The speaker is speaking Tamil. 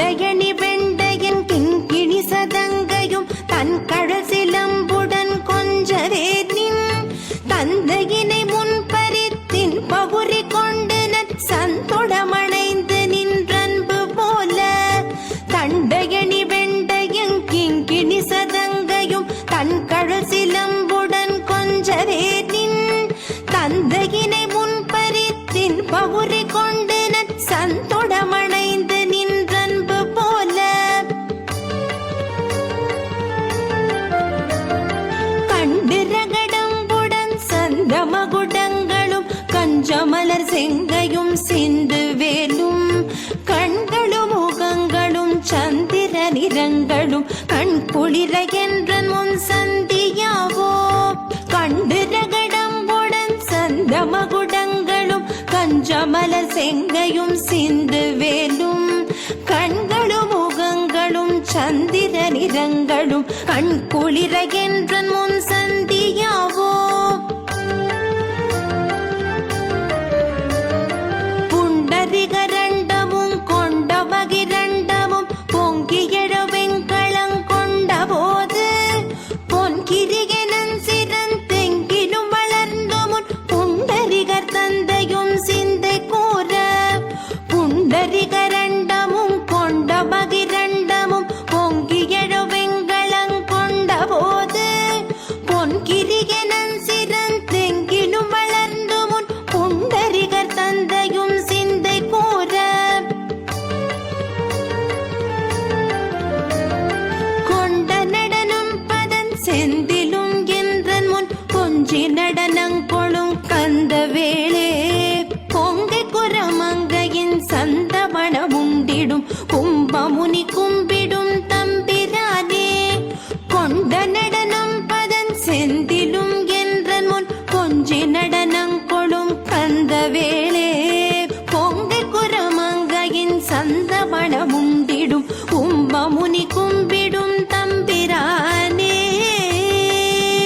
தண்டையணி வெண்டையின் கிங்கிணி சதங்கையும் தன் கழல் சிலம்புடன் கொஞ்சவே நின். தந்தையினை முன்பறித்தின் பவுரி கொண்டு சந்தொடமணைந்து நின்றன்பு போல. தண்டையணி வெண்டையன் கிங்கிணி சதங்கையும் தன் கழல் சிலம்புடன் கொஞ்சவே நின். தந்தையினை முன்பறித்தின் பவுரி கொண்டு செங்கையும் சிந்து வேலும். கண்களும் முகங்களும் சந்திர நிறங்களும் கண் குளிர என்ற முன் சந்தியாவோ. கண்டு ரகடம்புடன் சந்த மகுடங்களும் கஞ்சமல செங்கையும் சிந்து வேலும். கண்களும் முகங்களும் சந்திர நிறங்களும் கண் குளிர என்ற முன் சந்தி கரிகரண்டமும் கொண்ட பகிரண்டமும் பொங்கி எழுவெங்களங் கொண்ட போது. பொன்கிரிகனன் சிறந்தெங்கிலும் வளர்ந்து முன் புண்டரிகர் தந்தையும் சிந்தை கூற கொண்ட நடனம் பதன் செந்திலும் என்றன் முன் கொஞ்சி நடனங்கொழும் கந்தவே. நட